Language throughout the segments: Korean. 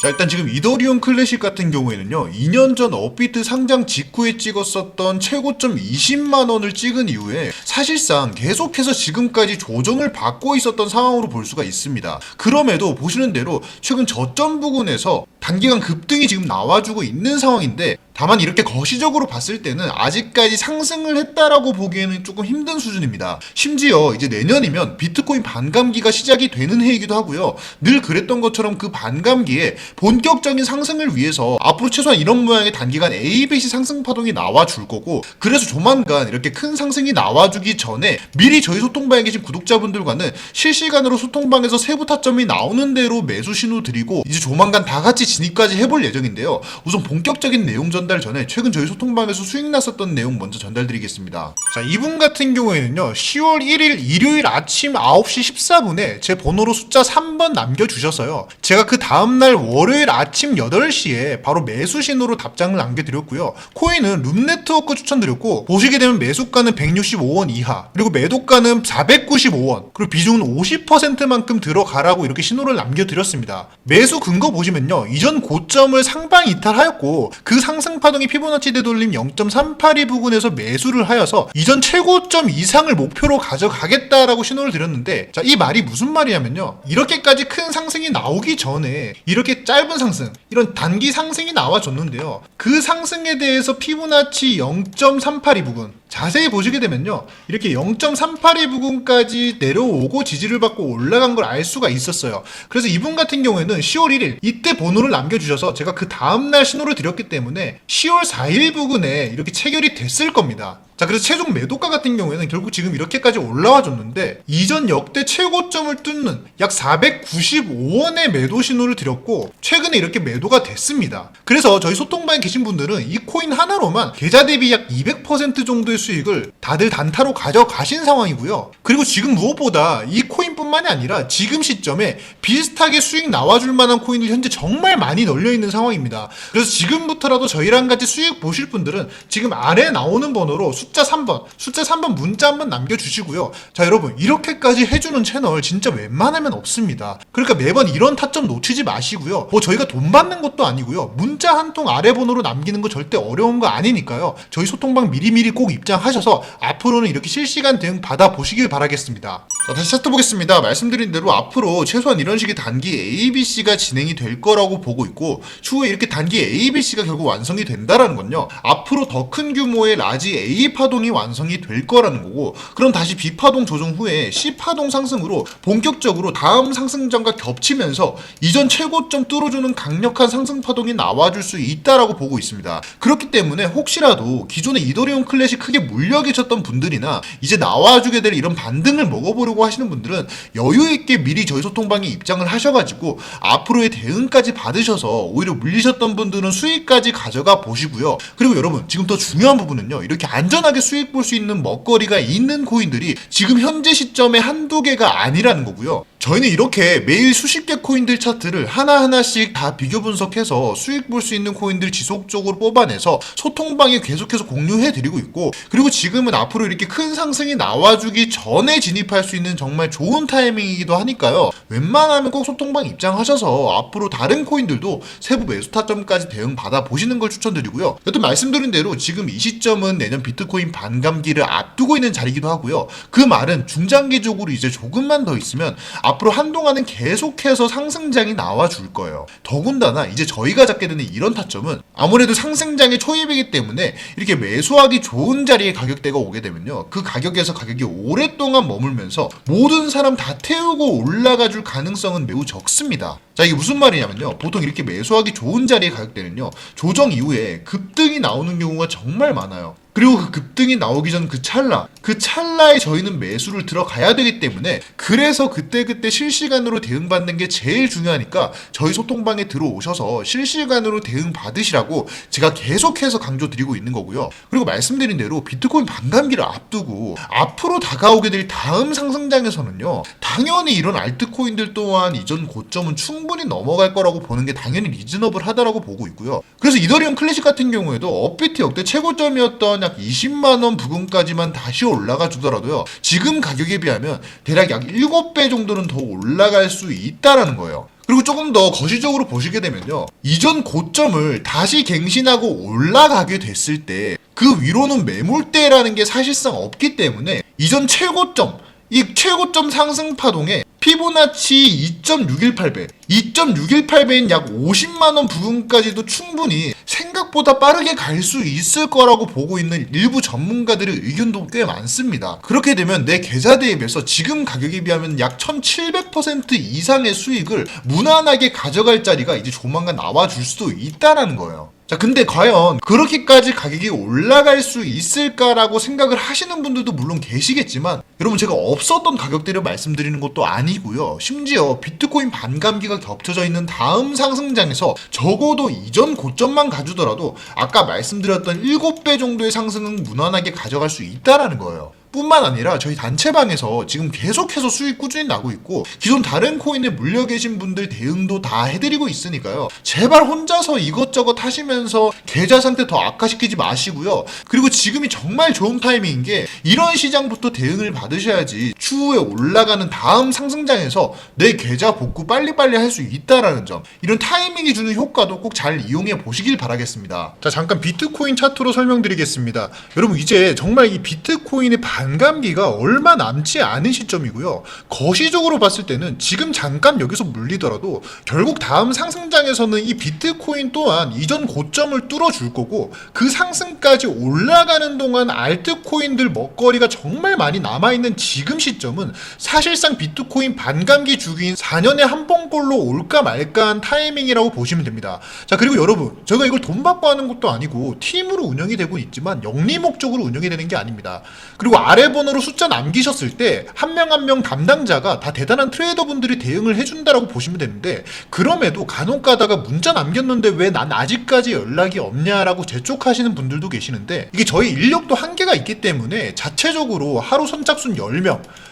자 일단 지금 이더리움 클래식 같은 경우에는요 2년 전 업비트 상장 직후에 찍었었던 최고점 20만 원을 찍은 이후에 사실상 계속해서 지금까지 조정을 받고 있었던 상황으로 볼 수가 있습니다. 그럼에도 보시는 대로 최근 저점 부근에서 단기간 급등이 지금 나와주고 있는 상황인데 다만 이렇게 거시적으로 봤을 때는 아직까지 상승을 했다라고 보기에는 조금 힘든 수준입니다. 심지어 이제 내년이면 비트코인 반감기가 시작이 되는 해이기도 하고요. 늘 그랬던 것처럼 그 반감기에 본격적인 상승을 위해서 앞으로 최소한 이런 모양의 단기간 ABC 상승 파동이 나와줄 거고 그래서 조만간 이렇게 큰 상승이 나와주기 전에 미리 저희 소통방에 계신 구독자분들과는 실시간으로 소통방에서 세부 타점이 나오는 대로 매수 신호 드리고 이제 조만간 다 같이 진입까지 해볼 예정인데요. 우선 본격적인 내용 전달 전에 최근 저희 소통방에서 수익 났었던 내용 먼저 전달드리겠습니다. 자, 이분 같은 경우에는요. 10월 1일 일요일 아침 9시 14분에 제 번호로 숫자 3번 남겨주셔서요. 제가 그 다음날 월요일 아침 8시에 바로 매수 신호로 답장을 남겨드렸고요. 코인은 룸네트워크 추천드렸고 보시게 되면 매수가는 165원 이하 그리고 매도가는 495원 그리고 비중은 50%만큼 들어가라고 이렇게 신호를 남겨드렸습니다. 매수 근거 보시면요. 이전 고점을 상방 이탈하였고 그 상승 파동이 피보나치 되돌림 0.382 부근에서 매수를 하여서 이전 최고점 이상을 목표로 가져가겠다라고 신호를 드렸는데 자 이 말이 무슨 말이냐면요. 이렇게까지 큰 상승이 나오기 전에 이렇게 짧은 상승 이런 단기 상승이 나와줬는데요. 그 상승에 대해서 피보나치 0.382 부근 자세히 보시게 되면요. 이렇게 0.382 부근까지 내려오고 지지를 받고 올라간 걸 알 수가 있었어요. 그래서 이분 같은 경우에는 10월 1일 이때 번호를 남겨주셔서 제가 그 다음날 신호를 드렸기 때문에 10월 4일 부근에 이렇게 체결이 됐을 겁니다. 자, 그래서 최종 매도가 같은 경우에는 결국 지금 이렇게까지 올라와 줬는데 이전 역대 최고점을 뚫는 약 495원의 매도 신호를 드렸고 최근에 이렇게 매도가 됐습니다. 그래서 저희 소통방에 계신 분들은 이 코인 하나로만 계좌 대비 약 200% 정도의 수익을 다들 단타로 가져가신 상황이고요. 그리고 지금 무엇보다 이 코인뿐만이 아니라 지금 시점에 비슷하게 수익 나와줄 만한 코인들 현재 정말 많이 널려 있는 상황입니다. 그래서 지금부터라도 저희랑 같이 수익 보실 분들은 지금 아래 나오는 번호로 숫자 3번, 숫자 3번 문자 한번 남겨주시고요. 자, 여러분, 이렇게까지 해주는 채널 진짜 웬만하면 없습니다. 그러니까 매번 이런 타점 놓치지 마시고요. 뭐 저희가 돈 받는 것도 아니고요. 문자 한 통 아래 번호로 남기는 거 절대 어려운 거 아니니까요. 저희 소통방 미리미리 꼭 입장하셔서 앞으로는 이렇게 실시간 대응 받아보시길 바라겠습니다. 자, 다시 차트 보겠습니다. 말씀드린 대로 앞으로 최소한 이런 식의 단기 ABC가 진행이 될 거라고 보고 있고 추후에 이렇게 단기 ABC가 결국 완성이 된다라는 건요. 앞으로 더 큰 규모의 라지 A 파동이 완성이 될 거라는 거고 그럼 다시 B 파동 조정 후에 C 파동 상승으로 본격적으로 다음 상승장과 겹치면서 이전 최고점 뚫어주는 강력한 상승 파동이 나와줄 수 있다라고 보고 있습니다. 그렇기 때문에 혹시라도 기존의 이더리움 클래식 크게 물려 계셨던 분들이나 이제 나와주게 될 이런 반등을 먹어보려고 하시는 분들은 여유 있게 미리 저희 소통방에 입장을 하셔가지고 앞으로의 대응까지 받으셔서 오히려 물리셨던 분들은 수익까지 가져가 보시고요. 그리고 여러분 지금 더 중요한 부분은요. 이렇게 안전 하게 수익 볼 수 있는 먹거리가 있는 코인들이 지금 현재 시점에 한두 개가 아니라는 거고요. 저희는 이렇게 매일 수십 개 코인들 차트를 하나하나씩 다 비교 분석해서 수익 볼 수 있는 코인들 지속적으로 뽑아내서 소통방에 계속해서 공유해 드리고 있고 그리고 지금은 앞으로 이렇게 큰 상승이 나와주기 전에 진입할 수 있는 정말 좋은 타이밍이기도 하니까요. 웬만하면 꼭 소통방 입장하셔서 앞으로 다른 코인들도 세부 매수 타점까지 대응 받아 보시는 걸 추천드리고요. 여튼 말씀드린 대로 지금 이 시점은 내년 비트코인 반감기를 앞두고 있는 자리이기도 하고요. 그 말은 중장기적으로 이제 조금만 더 있으면 앞으로 한동안은 계속해서 상승장이 나와줄 거예요. 더군다나 이제 저희가 잡게 되는 이런 타점은 아무래도 상승장의 초입이기 때문에 이렇게 매수하기 좋은 자리에 가격대가 오게 되면요. 그 가격에서 가격이 오랫동안 머물면서 모든 사람 다 태우고 올라가 줄 가능성은 매우 적습니다. 자, 이게 무슨 말이냐면요. 보통 이렇게 매수하기 좋은 자리의 가격대는요. 조정 이후에 급등이 나오는 경우가 정말 많아요. 그리고 그 급등이 나오기 전 그 찰나, 그 찰나에 저희는 매수를 들어가야 되기 때문에 그래서 그때그때 실시간으로 대응받는 게 제일 중요하니까 저희 소통방에 들어오셔서 실시간으로 대응 받으시라고 제가 계속해서 강조드리고 있는 거고요. 그리고 말씀드린 대로 비트코인 반감기를 앞두고 앞으로 다가오게 될 다음 상승장에서는요. 당연히 이런 알트코인들 또한 이전 고점은 충분히 넘어갈 거라고 보는 게 당연히 리즈너블 하다라고 보고 있고요. 그래서 이더리움 클래식 같은 경우에도 업비트 역대 최고점이었던 약 20만 원 부근까지만 다시 올라가 주더라도요. 지금 가격에 비하면 대략 약 7배 정도는 더 올라갈 수 있다라는 거예요. 그리고 조금 더 거시적으로 보시게 되면요. 이전 고점을 다시 갱신하고 올라가게 됐을 때 그 위로는 매물대라는 게 사실상 없기 때문에 이전 최고점, 이 최고점 상승 파동에 피보나치 2.618배, 2.618배인 약 50만원 부분까지도 충분히 생각보다 빠르게 갈 수 있을 거라고 보고 있는 일부 전문가들의 의견도 꽤 많습니다. 그렇게 되면 내 계좌 대입에서 지금 가격에 비하면 약 1700% 이상의 수익을 무난하게 가져갈 자리가 이제 조만간 나와줄 수도 있다라는 거예요. 자, 근데 과연 그렇게까지 가격이 올라갈 수 있을까라고 생각을 하시는 분들도 물론 계시겠지만 여러분 제가 없었던 가격대를 말씀드리는 것도 아니고요. 심지어 비 트코인 반감기가 겹쳐져 있는 다음 상승장에서 적어도 이전 고점만 가주더라도 아까 말씀드렸던 7배 정도의 상승은 무난하게 가져갈 수 있다라는 거예요. 뿐만 아니라 저희 단체방에서 지금 계속해서 수익 꾸준히 나고 있고 기존 다른 코인에 물려 계신 분들 대응도 다 해드리고 있으니까요. 제발 혼자서 이것저것 하시면서 계좌 상태 더 악화시키지 마시고요. 그리고 지금이 정말 좋은 타이밍인 게 이런 시장부터 대응을 받으셔야지 추후에 올라가는 다음 상승장에서 내 계좌 복구 빨리빨리 할 수 있다라는 점 이런 타이밍이 주는 효과도 꼭 잘 이용해 보시길 바라겠습니다. 자 잠깐 비트코인 차트로 설명드리겠습니다. 여러분 이제 정말 이 비트코인의 반감기가 얼마 남지 않은 시점이고요. 거시적으로 봤을 때는 지금 잠깐 여기서 물리더라도 결국 다음 상승장에서는 이 비트코인 또한 이전 고점을 뚫어줄 거고 그 상승까지 올라가는 동안 알트코인들 먹거리가 정말 많이 남아있는 지금 시점은 사실상 비트코인 반감기 주기인 4년에 한 번꼴로 올까 말까한 타이밍이라고 보시면 됩니다. 자 그리고 여러분 제가 이걸 돈 받고 하는 것도 아니고 팀으로 운영이 되고 있지만 영리 목적으로 운영이 되는 게 아닙니다. 그리고 아래 번호로 숫자 남기셨을 때 한 명 한 명 담당자가 다 대단한 트레이더 분들이 대응을 해준다라고 보시면 되는데 그럼에도 간혹 가다가 문자 남겼는데 왜 난 아직까지 연락이 없냐라고 재촉하시는 분들도 계시는데 이게 저희 인력도 한계가 있기 때문에 자체적으로 하루 선착순 10명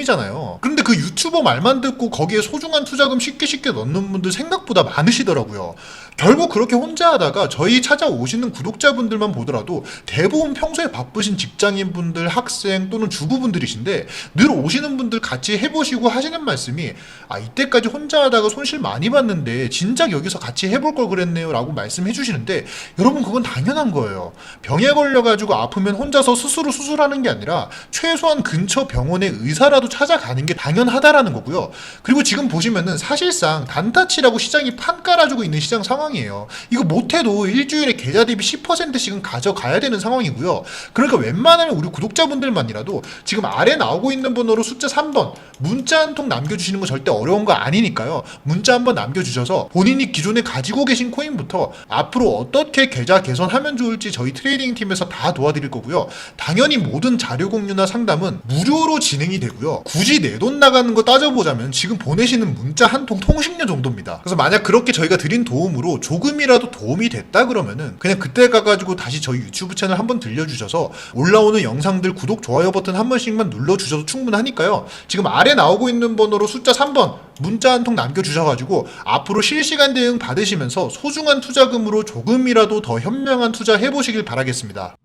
이잖아요. 그런데 그 유튜버 말만 듣고 거기에 소중한 투자금 쉽게 쉽게 넣는 분들 생각보다 많으시더라고요. 결국 그렇게 혼자 하다가 저희 찾아오시는 구독자분들만 보더라도 대부분 평소에 바쁘신 직장인분들, 학생 또는 주부분들이신데 늘 오시는 분들 같이 해보시고 하시는 말씀이 아 이때까지 혼자 하다가 손실 많이 봤는데 진작 여기서 같이 해볼 걸 그랬네요 라고 말씀해 주시는데 여러분 그건 당연한 거예요. 병에 걸려가지고 아프면 혼자서 스스로 수술하는 게 아니라 최소한 근처 병원의 의사라도 찾아가는 게 당연하다라는 거고요. 그리고 지금 보시면은 사실상 단타치라고 시장이 판 깔아주고 있는 시장 상황이에요. 이거 못해도 일주일에 계좌 대비 10%씩은 가져가야 되는 상황이고요. 그러니까 웬만하면 우리 구독자분들만이라도 지금 아래 나오고 있는 번호로 숫자 3번 문자 한 통 남겨주시는 거 절대 어려운 거 아니니까요. 문자 한번 남겨주셔서 본인이 기존에 가지고 계신 코인부터 앞으로 어떻게 계좌 개선하면 좋을지 저희 트레이딩 팀에서 다 도와드릴 거고요. 당연히 모든 자료 공유나 상담은 무료로 진행이 되고요. 굳이 내 돈 나가는 거 따져보자면 지금 보내시는 문자 한 통 통신료 정도입니다. 그래서 만약 그렇게 저희가 드린 도움으로 조금이라도 도움이 됐다 그러면은 그냥 그때 가가지고 다시 저희 유튜브 채널 한번 들려주셔서 올라오는 영상들 구독 좋아요 버튼 한 번씩만 눌러주셔도 충분하니까요. 지금 아래 나오고 있는 번호로 숫자 3번 문자 한 통 남겨주셔가지고 앞으로 실시간 대응 받으시면서 소중한 투자금으로 조금이라도 더 현명한 투자 해보시길 바라겠습니다.